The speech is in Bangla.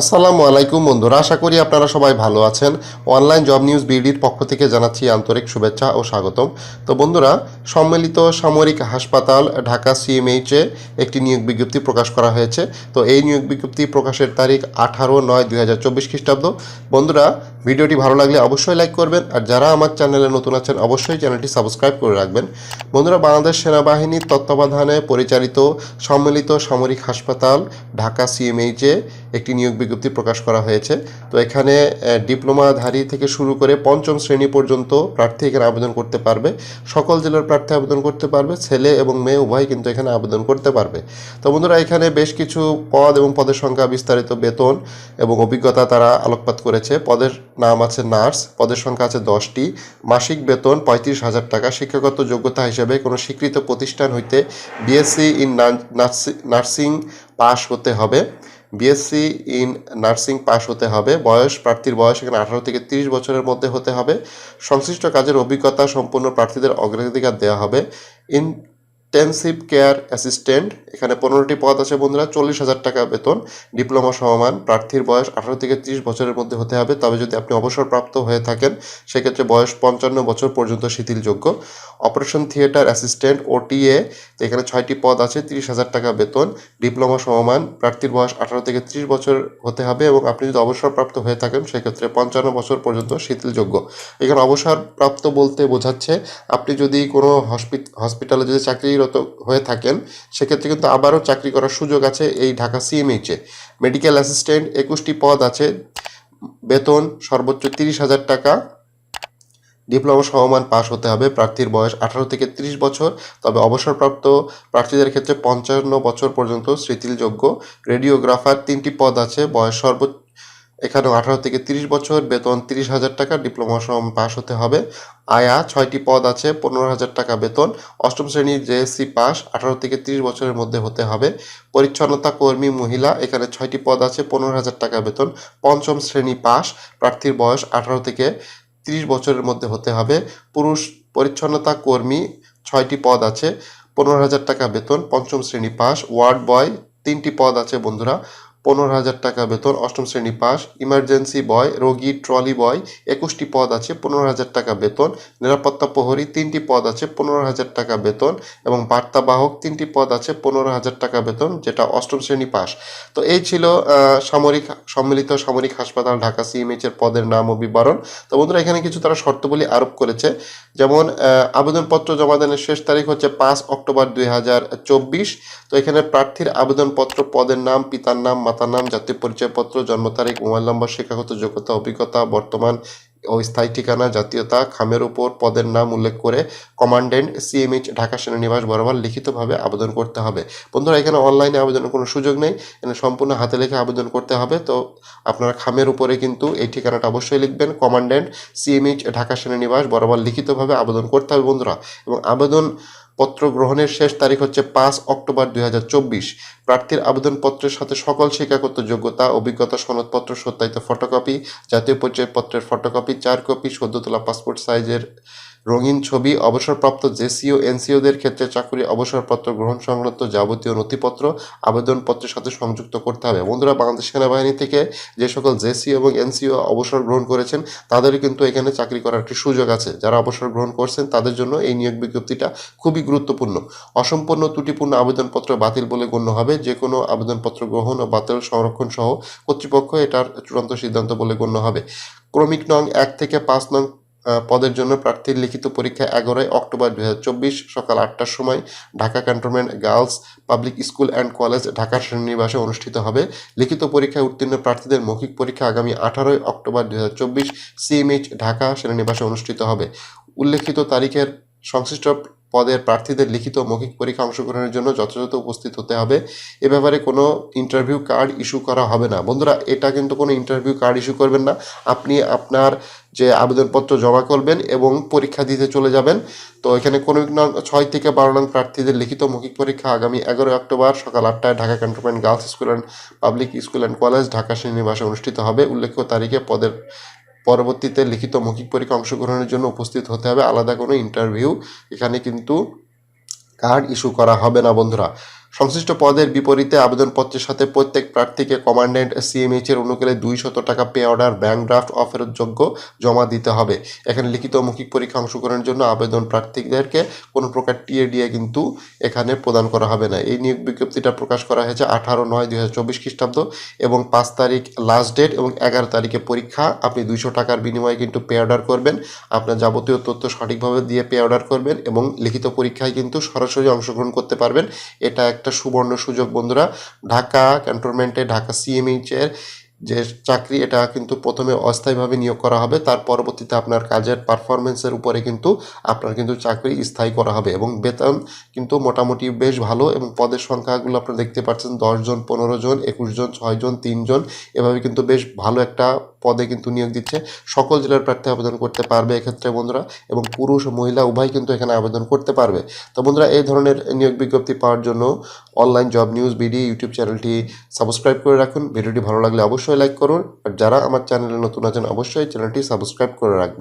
আসসালামু আলাইকুম বন্ধুরা, আশা করি আপনারা সবাই ভালো আছেন। অনলাইন জব নিউজ বিডির পক্ষ থেকে জানাচ্ছি আন্তরিক শুভেচ্ছা ও স্বাগতম। তো বন্ধুরা, সম্মিলিত সামরিক হাসপাতাল ঢাকা সিএমএইচে একটি নিয়োগ বিজ্ঞপ্তি প্রকাশ করা হয়েছে। তো এই নিয়োগ বিজ্ঞপ্তি প্রকাশের তারিখ আঠারো নয় দুই হাজার চব্বিশ খ্রিস্টাব্দ। বন্ধুরা, ভিডিওটি ভালো লাগলে অবশ্যই লাইক করবেন আর যারা আমার চ্যানেলে নতুন আছেন, অবশ্যই চ্যানেলটি সাবস্ক্রাইব করে রাখবেন। বন্ধুরা, বাংলাদেশ সেনাবাহিনীর তত্ত্বাবধানে পরিচালিত সম্মিলিত সামরিক হাসপাতাল ঢাকা সিএমএইচে একটি নিয়োগ বিজ্ঞপ্তি প্রকাশ করা হয়েছে। তো এখানে ডিপ্লোমাধারী থেকে শুরু করে পঞ্চম শ্রেণি পর্যন্ত প্রার্থী এখানে আবেদন করতে পারবে। সকল জেলার প্রার্থী আবেদন করতে পারবে। ছেলে এবং মেয়ে উভয় কিন্তু এখানে আবেদন করতে পারবে। তো বন্ধুরা, এখানে বেশ কিছু পদ এবং পদের সংখ্যা বিস্তারিত বেতন এবং অভিজ্ঞতা তারা আলোকপাত করেছে। পদের নাম আছে নার্স, পদের সংখ্যা আছে দশটি। মাসিক বেতন পঁয়ত্রিশ হাজার টাকা। শিক্ষাগত যোগ্যতা হিসেবে কোনো স্বীকৃত প্রতিষ্ঠান হইতে বিএসসি ইন নার্সিং পাস হতে হবে। বিএসসি ইন নার্সিং পাস হতে হবে। বয়স, প্রার্থীর বয়স এখানে আঠারো থেকে তিরিশ বছরের মধ্যে হতে হবে। সংশ্লিষ্ট কাজের অভিজ্ঞতা সম্পন্ন প্রার্থীদের অগ্রাধিকার দেওয়া হবে। ইনটেনসিভ কেয়ার অ্যাসিস্ট্যান্ট এখানে পনেরোটি পদ আছে বন্ধুরা, চল্লিশ হাজার টাকা বেতন, ডিপ্লোমা সমমান প্রার্থীর বয়স আঠারো থেকে তিরিশ বছরের মধ্যে হতে হবে, তবে যদি আপনি অবসরপ্রাপ্ত হয়ে থাকেন, সেক্ষেত্রে বয়স পঞ্চান্ন বছর পর্যন্ত শিথিলযোগ্য। অপারেশন থিয়েটার অ্যাসিস্ট্যান্ট ওটিএ এখানে ছয়টি পদ আছে, তিরিশ হাজার টাকা বেতন, ডিপ্লোমা সমমান প্রার্থীর বয়স আঠারো থেকে ত্রিশ বছর হতে হবে, এবং আপনি যদি অবসরপ্রাপ্ত হয়ে থাকেন, সেক্ষেত্রে পঞ্চান্ন বছর পর্যন্ত শিথিলযোগ্য। এখানে অবসরপ্রাপ্ত বলতে বোঝাচ্ছে, আপনি যদি কোনো হসপিট হসপিটালে যদি চাকরিরত হয়ে থাকেন, সেক্ষেত্রে কিন্তু আবারও চাকরি করার সুযোগ আছে এই ঢাকা সিএমএইচে মেডিকেল অ্যাসিস্ট্যান্ট একুশটি পদ আছে, বেতন সর্বোচ্চ তিরিশ হাজার টাকা, ডিপ্লোমা সমমান পাশ হতে হবে, প্রার্থীর বয়স আঠারো থেকে ত্রিশ বছর, তবে অবসরপ্রাপ্ত প্রার্থীদের ক্ষেত্রে পঞ্চান্ন বছর পর্যন্ত স্মৃতিলযোগ্য। রেডিওগ্রাফার তিনটি পদ আছে, বয়স সর্বোচ্চ এখানেও আঠারো থেকে তিরিশ বছর, বেতন তিরিশ হাজার টাকা, ডিপ্লোমা সম পাস হতে হবে। আয়া, ছয়টি পদ আছে, পনেরো হাজার টাকা বেতন। অষ্টম শ্রেণির জেএসসি পাস আঠারো থেকে তিরিশ বছরের মধ্যে হতে হবে। পরিচ্ছন্নতা কর্মী মহিলা, এখানে ছয়টি পদ আছে, পনেরো হাজার টাকা বেতন। পঞ্চম শ্রেণি পাস প্রার্থীর বয়স আঠারো থেকে তিরিশ বছরের মধ্যে হতে হবে। পুরুষ পরিচ্ছন্নতা কর্মী, ছয়টি পদ আছে, পনেরো হাজার টাকা বেতন। পঞ্চম শ্রেণি পাস ওয়ার্ড বয়, তিনটি পদ আছে বন্ধুরা। পনেরো হাজার টাকা বেতন, অষ্টম শ্রেণি পাস ইমার্জেন্সি বয় রোগী ট্রলি বয় একুশটি পদ আছে, পনেরো হাজার টাকা বেতন, নিরাপত্তা প্রহরী, তিনটি পদ আছে, পনেরো হাজার টাকা বেতন, এবং বার্তাবাহক তিনটি পদ আছে, পনেরো হাজার টাকা বেতন, যেটা অষ্টম শ্রেণি পাস। তো এই ছিল সামরিক, সম্মিলিত সামরিক হাসপাতাল, ঢাকা সিএমএইচ এর পদের নাম ও বিবরণ। তো বন্ধুরা, এখানে কিছু তারা শর্তাবলী আরোপ করেছে। যেমন আবেদনপত্র জমা দানের শেষ তারিখ হচ্ছে পাঁচ অক্টোবর দুই হাজার চব্বিশ। তো এখানে প্রার্থীর আবেদনপত্র পদের নাম, পিতার নাম মাতার নাম, জাতীয় পরিচয়পত্র, জন্ম তারিখ, মোবাইল নম্বর, শিক্ষাগত যোগ্যতা, অভিজ্ঞতা, বর্তমান ও স্থায়ী ঠিকানা, জাতীয়তা, খামের উপর পদের নাম উল্লেখ করে কমান্ডেন্ট সিএমএইচ ঢাকা সেনানিবাস বরাবর লিখিতভাবে আবেদন করতে হবে। বন্ধুরা, এখানে অনলাইনে আবেদনের কোনো সুযোগ নেই। এখানে সম্পূর্ণ হাতে লেখে আবেদন করতে হবে। তো আপনারা খামের উপরে কিন্তু এই ঠিকানাটা অবশ্যই লিখবেন। কমান্ডেন্ট সিএমএইচ ঢাকা সেনানিবাস বরাবর লিখিতভাবে আবেদন করতে হবে বন্ধুরা। এবং আবেদন পত্র গ্রহণের শেষ তারিখ হচ্ছে পাঁচ অক্টোবর দুই হাজার চব্বিশ। প্রার্থীর আবেদনপত্রের সাথে সকল শিক্ষাগত যোগ্যতা, অভিজ্ঞতা, সনদপত্র, সত্যায়িত ফটোকপি, জাতীয় পরিচয়পত্রের ফটোকপি চার কপি সদ্য তোলা পাসপোর্ট সাইজের রঙিন ছবি, অবসরপ্রাপ্ত জেসিও, এনসিওদের ক্ষেত্রে চাকরি, অবসরপত্র, গ্রহণ সংক্রান্ত যাবতীয় নথিপত্র, আবেদনপত্রের সাথে সংযুক্ত করতে হবে। বন্ধুরা, বাংলাদেশ সেনাবাহিনী থেকে যে সকল জেসিও এবং এনসিও অবসর গ্রহণ করেছেন তাদের কিন্তু এখানে চাকরি করার একটি সুযোগ আছে। যারা অবসর গ্রহণ করছেন, তাদের জন্য এই নিয়োগ বিজ্ঞপ্তিটা খুবই গুরুত্বপূর্ণ। অসম্পূর্ণ ত্রুটিপূর্ণ আবেদনপত্র বাতিল বলে গণ্য হবে। যে কোনো আবেদনপত্র গ্রহণ ও বাতিল সংরক্ষণ সহ কর্তৃপক্ষ এটার চূড়ান্ত সিদ্ধান্ত বলে গণ্য হবে। ক্রমিক নং এক থেকে পাঁচ নং পদের জন্য প্রার্থীর লিখিত পরীক্ষা এগারোই অক্টোবর দুই হাজার চব্বিশ সকাল আটটার সময় Dhaka cantonment girls public school and college ঢাকার শ্রেণীনিবাসে অনুষ্ঠিত হবে। লিখিত পরীক্ষায় উত্তীর্ণ প্রার্থীদের মৌখিক পরীক্ষা আগামী আঠারোই অক্টোবর দুই হাজার চব্বিশ সিএমএইচ ঢাকা শ্রেণীনিবাসে অনুষ্ঠিত হবে। উল্লেখিত তারিখের সংশ্লিষ্ট পদের প্রার্থীদের লিখিত মৌখিক পরীক্ষা অংশগ্রহণের জন্য যথাযথ উপস্থিত হতে হবে। এ ব্যাপারে কোনো ইন্টারভিউ কার্ড ইস্যু করা হবে না। বন্ধুরা, এটা কিন্তু কোনো ইন্টারভিউ কার্ড ইস্যু করবেন না। আপনি আপনার যে আবেদনপত্র জমা করবেন এবং পরীক্ষা দিতে চলে যাবেন। তো এখানে কোনো নং ছয় থেকে বারো নং প্রার্থীদের লিখিত মৌখিক পরীক্ষা আগামী এগারোই অক্টোবর সকাল আটটায় Dhaka cantonment girls school and public school and college Dhaka শ্রীনিবাসে অনুষ্ঠিত হবে। উল্লেখ্য তারিখে পদের পরবর্তীতে লিখিত মৌখিক পরীক্ষা অংশগ্রহণের জন্য উপস্থিত হতে হবে। আলাদা কোনো ইন্টারভিউ এখানে কিন্তু কার্ড ইস্যু করা হবে না, বন্ধুরা। সংশ্লিষ্ট পদের বিপরীতে আবেদনপত্রের সাথে প্রত্যেক প্রার্থীকে কমান্ড্যান্ট সিএমএইচ এর অনুকূলে দুইশত টাকা পে অর্ডার, ব্যাংক ড্রাফট অফেরতযোগ্য জমা দিতে হবে। এখানে লিখিত মৌখিক পরীক্ষা অংশগ্রহণের জন্য আবেদন প্রার্থীদেরকে কোনো প্রকার টিএডিএ কিন্তু এখানে প্রদান করা হবে না। এই নিয়োগ বিজ্ঞপ্তিটা প্রকাশ করা হয়েছে আঠারো নয় দুই হাজার চব্বিশ খ্রিস্টাব্দ এবং পাঁচ তারিখ লাস্ট ডেট এবং এগারো তারিখে পরীক্ষা। আপনি দুইশো টাকার বিনিময়ে কিন্তু পে অর্ডার করবেন। আপনার যাবতীয় তথ্য সঠিকভাবে দিয়ে পে অর্ডার করবেন এবং লিখিত পরীক্ষায় কিন্তু সরাসরি অংশগ্রহণ করতে পারবেন। এটা একটা সুবর্ণ সুযোগ, বন্ধুরা। ঢাকা ক্যান্টনমেন্টে ঢাকা সিএমএইচ এর যে চাকরি, এটা কিন্তু প্রথমে অস্থায়ীভাবে নিয়োগ করা হবে। তার পরবর্তীতে আপনার কাজের পারফরমেন্সের উপরে কিন্তু আপনার কিন্তু চাকরি স্থায়ী করা হবে এবং বেতন কিন্তু মোটামুটি বেশ ভালো এবং পদের সংখ্যাগুলো আপনারা দেখতে পাচ্ছেন দশজন পনেরো জন, একুশ জন, ছয় জন তিনজন এভাবে কিন্তু বেশ ভালো একটা পদে কিন্তু নিয়োগ দিচ্ছে। সকল জেলার প্রার্থী আবেদন করতে পারবে এক্ষেত্রে বন্ধুরা এবং পুরুষ ও মহিলা উভয় কিন্তু এখানে আবেদন করতে পারবে। তো বন্ধুরা এই ধরনের নিয়োগ বিজ্ঞপ্তি পাওয়ার জন্য online job news BD YouTube চ্যানেলটি সাবস্ক্রাইব করে রাখুন। ভিডিওটি ভালো লাগলে অবশ্যই লাইক করুন। আর যারা আমার চ্যানেলে নতুন আছেন, অবশ্যই চ্যানেলটি সাবস্ক্রাইব করে রাখবেন।